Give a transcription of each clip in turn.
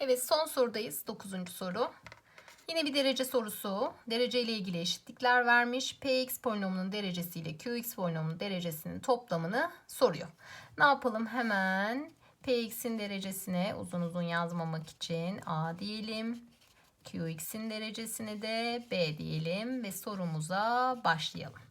Evet son sorudayız. Dokuzuncu soru. Yine bir derece sorusu. Derece ile ilgili eşitlikler vermiş. Px polinomunun derecesi ile Qx polinomunun derecesinin toplamını soruyor. Ne yapalım hemen? Px'in derecesine uzun uzun yazmamak için A diyelim. Qx'in derecesine de B diyelim ve sorumuza başlayalım.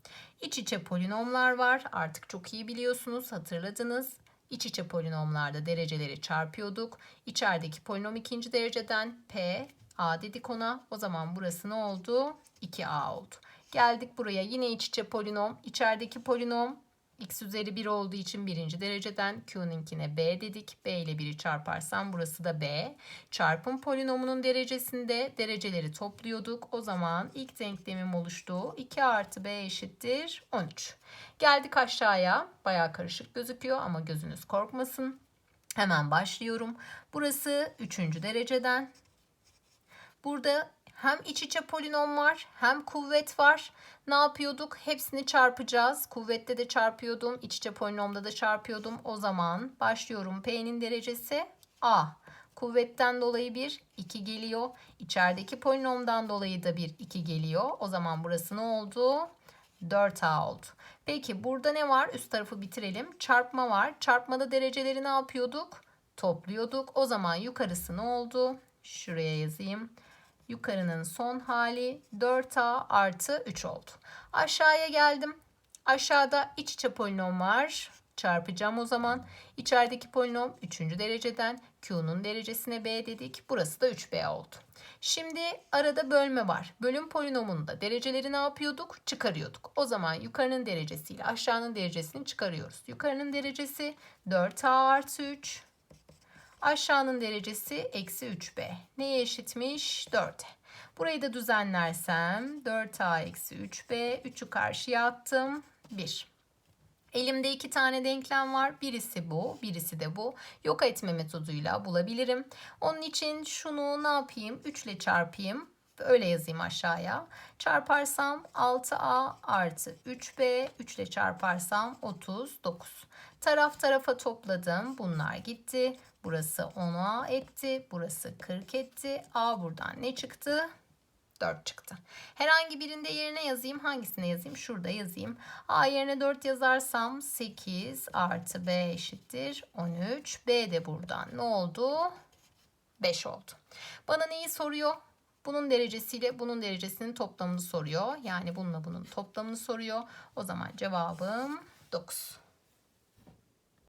İç içe polinomlar var. Artık çok iyi biliyorsunuz, hatırladınız. İç içe polinomlarda dereceleri çarpıyorduk. İçerideki polinom ikinci dereceden P, A dedik ona. O zaman burası ne oldu? 2A oldu. Geldik buraya yine iç içe polinom. İçerideki polinom x üzeri 1 olduğu için birinci dereceden q'ninkine b dedik. b ile 1'i çarparsam burası da b. Çarpım polinomunun derecesinde dereceleri topluyorduk. O zaman ilk denklemim oluştu. 2 artı b eşittir 13. Geldik aşağıya. Baya karışık gözüküyor ama gözünüz korkmasın. Hemen başlıyorum. Burası 3. dereceden. Burada hem iç içe polinom var hem kuvvet var. Ne yapıyorduk? Hepsini çarpacağız. Kuvvette de çarpıyordum. iç içe polinomda da çarpıyordum. O zaman başlıyorum. P'nin derecesi A. Kuvvetten dolayı bir 2 geliyor. İçerideki polinomdan dolayı da bir 2 geliyor. O zaman burası ne oldu? 4A oldu. Peki burada ne var? Üst tarafı bitirelim. Çarpma var. Çarpmada dereceleri ne yapıyorduk? Topluyorduk. O zaman yukarısı ne oldu? Şuraya yazayım. Yukarının son hali 4A artı 3 oldu. Aşağıya geldim. Aşağıda iç içe polinom var. Çarpacağım o zaman. İçerideki polinom 3. dereceden Q'nun derecesine B dedik. Burası da 3B oldu. Şimdi arada bölme var. Bölüm polinomunda dereceleri ne yapıyorduk? Çıkarıyorduk. O zaman yukarının derecesiyle aşağının derecesini çıkarıyoruz. Yukarının derecesi 4A artı 3. Aşağının derecesi eksi 3b. Neye eşitmiş? 4'e. Burayı da düzenlersem 4a eksi 3b. 3'ü karşıya attım. 1. Elimde iki tane denklem var. Birisi bu, birisi de bu. Yok etme metoduyla bulabilirim. Onun için şunu ne yapayım? 3 ile çarpayım. Öyle yazayım aşağıya. Çarparsam 6a artı 3b. 3 ile çarparsam 39. Taraf tarafa topladım. Bunlar gitti. Burası 10A etti. Burası 40 etti. A buradan ne çıktı? 4 çıktı. Herhangi birinde yerine yazayım. Hangisine yazayım? Şurada yazayım. A yerine 4 yazarsam 8 artı B eşittir 13. B de buradan ne oldu? 5 oldu. Bana neyi soruyor? Bunun derecesiyle bunun derecesinin toplamını soruyor. Yani bununla bunun toplamını soruyor. O zaman cevabım 9.